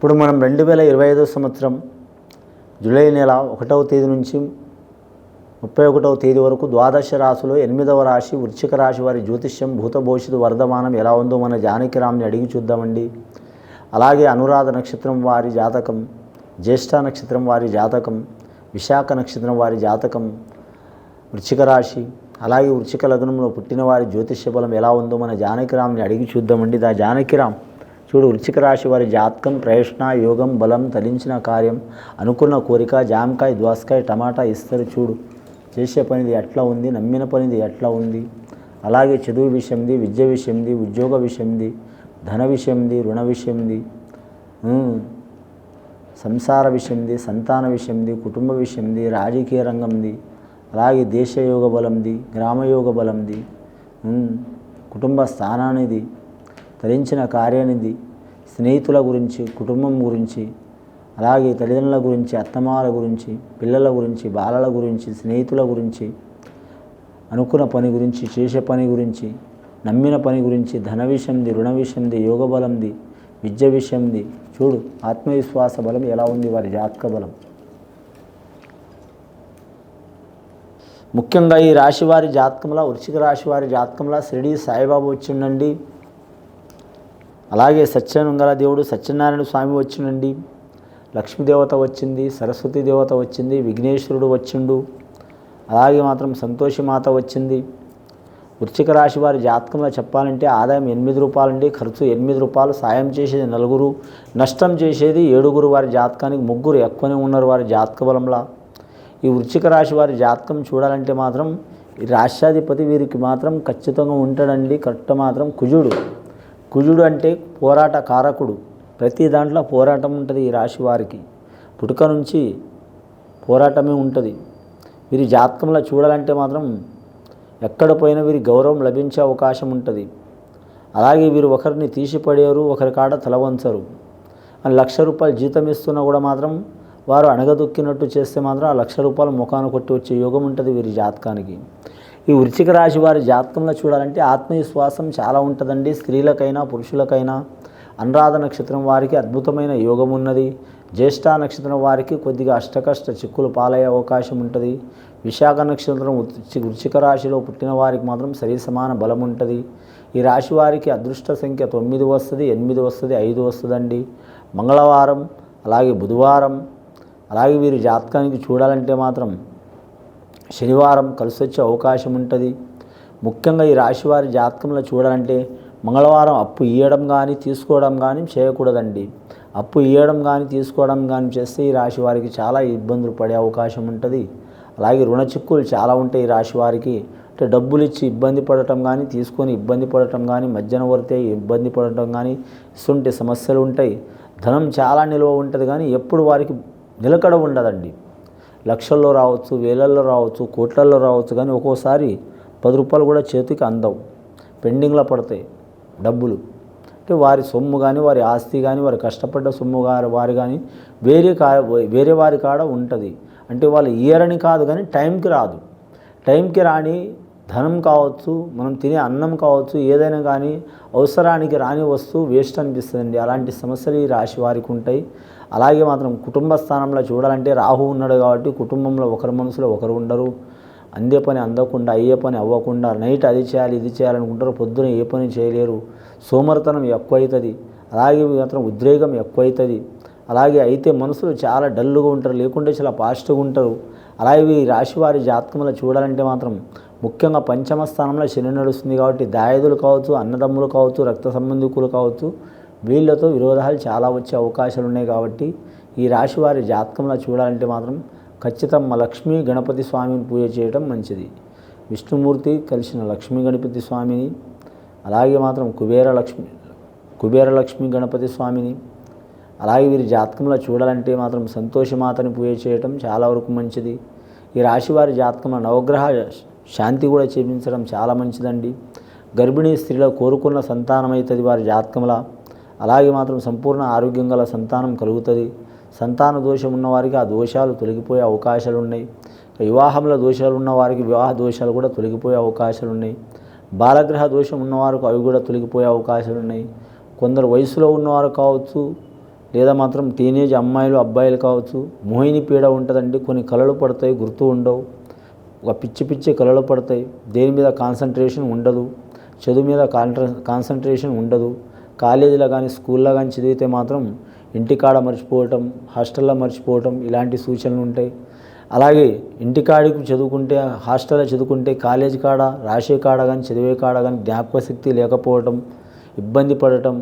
ఇప్పుడు మనం రెండు వేల ఇరవై ఐదో సంవత్సరం జూలై నెల ఒకటవ తేదీ నుంచి ముప్పై ఒకటవ తేదీ వరకు ద్వాదశ రాశిలో ఎనిమిదవ రాశి వృశ్చిక రాశి వారి జ్యోతిష్యం భూత భవిష్యత్తు వర్ధమానం ఎలా ఉందో మన జానకిరామ్ని అడిగి చూద్దామండి. అలాగే అనురాధ నక్షత్రం వారి జాతకం జ్యేష్ఠ నక్షత్రం వారి జాతకం విశాఖ నక్షత్రం వారి జాతకం వృశ్చిక రాశి అలాగే వృశ్చిక లగ్నంలో పుట్టిన వారి జ్యోతిష్య బలం ఎలా ఉందో మన జానకిరామ్ని అడిగి చూద్దామండి. దా జానకిరామ్ చూడు వృశ్చిక రాశి వారి జాతకం ప్రయత్న యోగం బలం తలించిన కార్యం అనుకున్న కోరిక జామకాయ దోసకాయ టమాటా ఇస్తారు చూడు. చేసే పనిది ఎట్లా ఉంది నమ్మిన పనిది ఎట్లా ఉంది? అలాగే చదువు విషయంది విద్య విషయంది ఉద్యోగ విషయంది ధన విషయంది రుణ విషయంది సంసార విషయంది సంతాన విషయంది కుటుంబ విషయంది రాజకీయ రంగంది అలాగే దేశయోగ బలంది గ్రామయోగ బలంది కుటుంబ స్థానానిది తరించిన కార్యానిది స్నేహితుల గురించి కుటుంబం గురించి అలాగే తల్లిదండ్రుల గురించి అత్తమాల గురించి పిల్లల గురించి బాలల గురించి స్నేహితుల గురించి అనుకున్న పని గురించి చేసే పని గురించి నమ్మిన పని గురించి ధన విషయంది రుణ విషయంది యోగ బలంది విద్య విషయంది చూడు ఆత్మవిశ్వాస బలం ఎలా ఉంది వారి జాతక బలం. ముఖ్యంగా ఈ రాశి వారి జాతకంలో వృశ్చిక రాశి వారి జాతకంలో షిరిడి సాయిబాబు వచ్చిండండి. అలాగే సత్యనంగల దేవుడు సత్యనారాయణ స్వామి వచ్చిండండి లక్ష్మీదేవత వచ్చింది సరస్వతి దేవత వచ్చింది విఘ్నేశ్వరుడు వచ్చిండు. అలాగే మాత్రం సంతోషి మాత వచ్చింది. వృశ్చిక రాశి వారి జాతకంలో చెప్పాలంటే ఆదాయం ఎనిమిది రూపాయలండి. ఖర్చు ఎనిమిది రూపాయలు. సాయం చేసేది నలుగురు నష్టం చేసేది ఏడుగురు వారి జాతకానికి ముగ్గురు ఎక్కువనే ఉన్నారు వారి జాతక బలంలా. ఈ వృశ్చిక రాశి వారి జాతకం చూడాలంటే మాత్రం ఈ రాష్ట్రాధిపతి వీరికి మాత్రం ఖచ్చితంగా ఉంటాడండి. కరెక్ట్ మాత్రం కుజుడు. కుజుడు అంటే పోరాట కారకుడు. ప్రతి దాంట్లో పోరాటం ఉంటుంది ఈ రాశి వారికి. పుట్టుక నుంచి పోరాటమే ఉంటుంది. వీరి జాతకంలో చూడాలంటే మాత్రం ఎక్కడ పోయినా వీరి గౌరవం లభించే అవకాశం ఉంటుంది. అలాగే వీరు ఒకరిని తీసిపడేరు ఒకరి కాడ తలవంచరు లక్ష రూపాయలు జీతం ఇస్తున్నా కూడా మాత్రం వారు అణగదొక్కినట్టు చేస్తే మాత్రం ఆ లక్ష రూపాయలు ముఖాన కొట్టి వచ్చే యోగం ఉంటుంది వీరి జాతకానికి. ఈ వృచ్చిక రాశి వారి జాతకంలో చూడాలంటే ఆత్మవిశ్వాసం చాలా ఉంటుందండి. స్త్రీలకైనా పురుషులకైనా అనురాధ నక్షత్రం వారికి అద్భుతమైన యోగం ఉన్నది. జ్యేష్ఠ నక్షత్రం వారికి కొద్దిగా అష్టకష్ట చిక్కులు పాలయ్యే అవకాశం ఉంటుంది. విశాఖ నక్షత్రం వృచ్చిక రాశిలో పుట్టిన వారికి మాత్రం సరి సమాన బలం ఉంటుంది. ఈ రాశి వారికి అదృష్ట సంఖ్య తొమ్మిది వస్తుంది ఎనిమిది వస్తుంది ఐదు వస్తుందండి. మంగళవారం అలాగే బుధవారం అలాగే వీరి జాతకానికి చూడాలంటే మాత్రం శనివారం కలిసి వచ్చే అవకాశం ఉంటుంది ముఖ్యంగా ఈ రాశివారి జాతకంలో చూడాలంటే మంగళవారం అప్పు ఇవ్వడం కానీ తీసుకోవడం కానీ చేయకూడదండి. అప్పు ఇవ్వడం కానీ తీసుకోవడం కానీ చేస్తే ఈ రాశి వారికి చాలా ఇబ్బందులు పడే అవకాశం ఉంటుంది అలాగే రుణ చిక్కులు చాలా ఉంటాయి ఈ రాశి వారికి అంటే డబ్బులు ఇచ్చి ఇబ్బంది పడటం కానీ తీసుకొని ఇబ్బంది పడటం కానీ మధ్యన వరితే ఇబ్బంది పడటం కానీ ఇసుంటి సమస్యలు ఉంటాయి ధనం చాలా నిల్వ ఉంటుంది కానీ ఎప్పుడు వారికి నిలకడ ఉండదండి. లక్షల్లో రావచ్చు వేలల్లో రావచ్చు కోట్లల్లో రావచ్చు కానీ ఒక్కోసారి పది రూపాయలు కూడా చేతికి అందవు. పెండింగ్లో పడతాయి డబ్బులు. అంటే వారి సొమ్ము కానీ వారి ఆస్తి కానీ వారి కష్టపడ్డ సొమ్ము గారి వారి కానీ వేరే కా వేరే వారి కాడ ఉంటుంది. అంటే వాళ్ళు ఇయరని కాదు కానీ టైంకి రాదు. టైంకి రాని ధనం కావచ్చు మనం తినే అన్నం కావచ్చు ఏదైనా కానీ అవసరానికి రాని వస్తువు వేస్ట్ అనిపిస్తుందండి. అలాంటి సమస్యలు ఈ రాశి వారికి ఉంటాయి. అలాగే మాత్రం కుటుంబ స్థానంలో చూడాలంటే రాహు ఉన్నాడు కాబట్టి కుటుంబంలో ఒకరి మనసులో ఒకరు ఉండరు. అందే పని అందకుండా అయ్యే పని అవ్వకుండా నైట్ అది చేయాలి ఇది చేయాలనుకుంటారు పొద్దున ఏ పని చేయలేరు. సోమరతనం ఎక్కువైతుంది. అలాగే మాత్రం ఉద్రేగం ఎక్కువైతుంది. అలాగే అయితే మనసులు చాలా డల్లుగా ఉంటారు. లేకుంటే చాలా ఫాస్ట్గా ఉంటారు. అలాగే ఈ రాశి వారి జాతకంలో చూడాలంటే మాత్రం ముఖ్యంగా పంచమ స్థానంలో శని నడుస్తుంది కాబట్టి దాయదులు కావచ్చు అన్నదమ్ములు కావచ్చు రక్త సంబంధికులు కావచ్చు వీళ్ళతో విరోధాలు చాలా వచ్చే అవకాశాలు ఉన్నాయి కాబట్టి ఈ రాశి వారి జాతకంలో చూడాలంటే మాత్రం ఖచ్చితంగా లక్ష్మీ గణపతి స్వామిని పూజ చేయడం మంచిది. విష్ణుమూర్తి కలిసిన లక్ష్మీ గణపతి స్వామిని అలాగే మాత్రం కుబేర లక్ష్మి కుబేర లక్ష్మీ గణపతి స్వామిని అలాగే వీరి జాతకంలో చూడాలంటే మాత్రం సంతోషమాతని పూజ చేయటం చాలా వరకు మంచిది. ఈ రాశి వారి జాతకంలో నవగ్రహ శాంతి కూడా చేపించడం చాలా మంచిదండి. గర్భిణీ స్త్రీలో కోరుకున్న సంతానమైతుంది వారి జాతకంలో. అలాగే మాత్రం సంపూర్ణ ఆరోగ్యం గల సంతానం కలుగుతుంది. సంతాన దోషం ఉన్నవారికి ఆ దోషాలు తొలగిపోయే అవకాశాలు ఉన్నాయి వివాహంలో దోషాలు ఉన్నవారికి వివాహ దోషాలు కూడా తొలగిపోయే అవకాశాలు ఉన్నాయి బాలగ్రహ దోషం ఉన్నవారికి అవి కూడా తొలగిపోయే అవకాశాలు ఉన్నాయి కొందరు వయసులో ఉన్నవారు కావచ్చు లేదా మాత్రం టీనేజ్ అమ్మాయిలు అబ్బాయిలు కావచ్చు మోహిని పీడ ఉంటుందండి. కొన్ని కళలు పడతాయి గుర్తు ఉండవు. ఒక పిచ్చి పిచ్చి కళలు పడతాయి. దేని మీద కాన్సన్ట్రేషన్ ఉండదు. చదువు మీద కాన్ట్ర కాన్సన్ట్రేషన్ ఉండదు. కాలేజీలో కానీ స్కూల్లో కానీ చదివితే మాత్రం ఇంటికాడ మర్చిపోవటం హాస్టల్లో మర్చిపోవటం ఇలాంటి సూచనలు ఉంటాయి. అలాగే ఇంటికాడికి చదువుకుంటే హాస్టల్లో చదువుకుంటే కాలేజీ కాడ రాసే కాడ కానీ చదివే కాడ కానీ జ్ఞాపక శక్తి లేకపోవటం ఇబ్బంది పడటం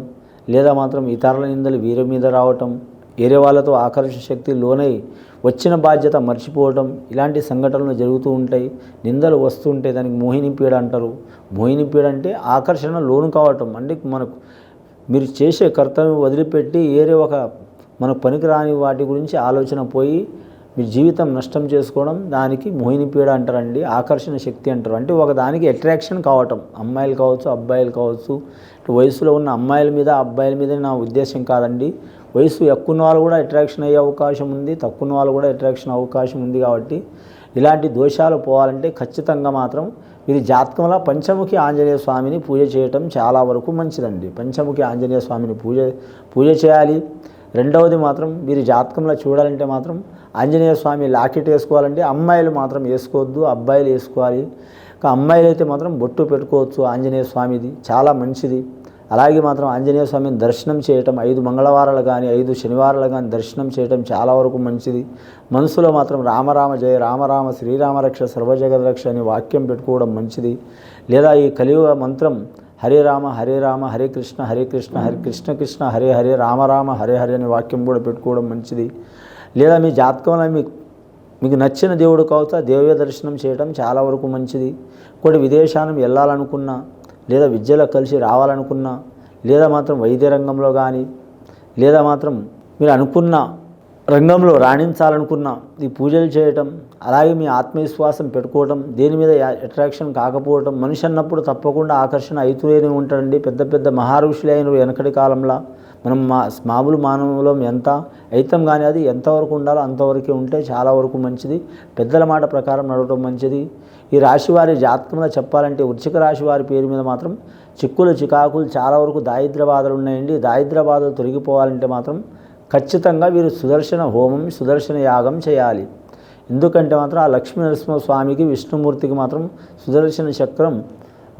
లేదా మాత్రం ఇతరుల నిందలు వీరి మీద రావటం వేరే వాళ్ళతో ఆకర్షణ శక్తి లోనై వచ్చిన బాధ్యత మర్చిపోవటం ఇలాంటి సంఘటనలు జరుగుతూ ఉంటాయి. నిందలు వస్తుంటాయి దానికి మోహిని పీడ అంటారు. మోహిని పీడ అంటే ఆకర్షణ లోను కావటం. అంటే మనకు మీరు చేసే కర్తవ్యం వదిలిపెట్టి ఏరే ఒక మనకు పనికిరాని వాటి గురించి ఆలోచన పోయి మీ జీవితం నష్టం చేసుకోవడం దానికి మోహిని పీడ అంటారండి ఆకర్షణ శక్తి అంటారు. అంటే ఒక దానికి అట్రాక్షన్ కావటం. అమ్మాయిలు కావచ్చు అబ్బాయిలు కావచ్చు. వయసులో ఉన్న అమ్మాయిల మీద అబ్బాయిల మీద నా ఉద్దేశం కాదండి. వయసు ఎక్కువ వాళ్ళు కూడా అట్రాక్షన్ అయ్యే అవకాశం ఉంది తక్కువ వాళ్ళు కూడా అట్రాక్షన్ అవకాశం ఉంది కాబట్టి ఇలాంటి దోషాలు పోవాలంటే ఖచ్చితంగా మాత్రం మీరు జాతకంలో పంచముఖి ఆంజనేయ స్వామిని పూజ చేయటం చాలా వరకు మంచిదండి. పంచముఖి ఆంజనేయ స్వామిని పూజ పూజ చేయాలి. రెండవది మాత్రం మీరు జాతకంలో చూడాలంటే మాత్రం ఆంజనేయ స్వామి లాకెట్ వేసుకోవాలంటే అమ్మాయిలు మాత్రం వేసుకోవద్దు అబ్బాయిలు వేసుకోవాలి. ఇంకా అమ్మాయిలు అయితే మాత్రం బొట్టు పెట్టుకోవచ్చు ఆంజనేయ స్వామిది. చాలా మంచిది. అలాగే మాత్రం ఆంజనేయ స్వామిని దర్శనం చేయటం ఐదు మంగళవారాలు కానీ ఐదు శనివారాలు కానీ దర్శనం చేయటం చాలా వరకు మంచిది. మనసులో మాత్రం రామరామ జయ రామరామ శ్రీరామ రక్ష సర్వజగద రక్ష అని వాక్యం పెట్టుకోవడం మంచిది. లేదా ఈ కలియుగ మంత్రం హరే రామ హరే రామ హరే కృష్ణ హరే కృష్ణ హరే కృష్ణ కృష్ణ హరే హరే రామ రామ హరే హరే అనే వాక్యం కూడా పెట్టుకోవడం మంచిది. లేదా మీ జాతకంలో మీకు మీకు నచ్చిన దేవుడు కావచ్చు దేవ్య దేవ దర్శనం చేయడం చాలా వరకు మంచిది. కొన్ని విదేశానం వెళ్ళాలనుకున్నా లేదా విద్యలో కలిసి రావాలనుకున్నా లేదా మాత్రం వైద్య రంగంలో కానీ లేదా మాత్రం మీరు అనుకున్న రంగంలో రాణించాలనుకున్న ఈ పూజలు చేయటం అలాగే మీ ఆత్మవిశ్వాసం పెట్టుకోవటం దేని మీద అట్రాక్షన్ కాకపోవటం మనిషి అన్నప్పుడు తప్పకుండా ఆకర్షణ అవుతూనే ఉంటాడండి. పెద్ద పెద్ద మహారుషులు అయిన వెనకటి కాలంలో మనం మా మామూలు మానవులం ఎంత అయితం కానీ అది ఎంతవరకు ఉండాలో అంతవరకు ఉంటే చాలా వరకు మంచిది. పెద్దల మాట ప్రకారం నడవటం మంచిది. ఈ రాశి వారి జాతకంలో చెప్పాలంటే వృచ్చిక రాశి వారి పేరు మీద మాత్రం చిక్కులు చికాకులు చాలా వరకు దారిద్ర బాధలు ఉన్నాయండి. దారిద్ర బాధలు తొలగిపోవాలంటే మాత్రం ఖచ్చితంగా వీరు సుదర్శన హోమం సుదర్శన యాగం చేయాలి. ఎందుకంటే మాత్రం ఆ లక్ష్మీ నరసింహ స్వామికి విష్ణుమూర్తికి మాత్రం సుదర్శన చక్రం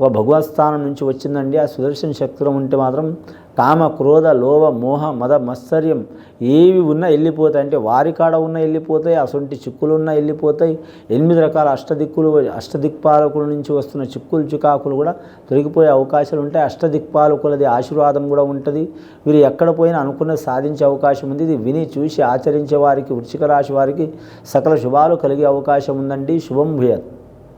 ఒక భగవత్ స్థానం నుంచి వచ్చిందండి. ఆ సుదర్శన శక్తులు ఉంటే మాత్రం కామ క్రోధ లోభ మోహ మద మత్సర్యం ఏవి ఉన్నా వెళ్ళిపోతాయి. అంటే వారి కాడ ఉన్న వెళ్ళిపోతాయి అసొంటి చిక్కులు ఉన్నా వెళ్ళిపోతాయి. ఎనిమిది రకాల అష్టదిక్కులు అష్టదిక్పాలకుల నుంచి వస్తున్న చిక్కులు చికాకులు కూడా తొలగిపోయే అవకాశాలు ఉంటాయి. అష్టదిక్పాలకులది ఆశీర్వాదం కూడా ఉంటుంది. వీరు ఎక్కడ పోయినా అనుకున్నది సాధించే అవకాశం ఉంది. ఇది విని చూసి ఆచరించే వారికి వృచ్చిక రాశి వారికి సకల శుభాలు కలిగే అవకాశం ఉందండి. శుభం భూయత్.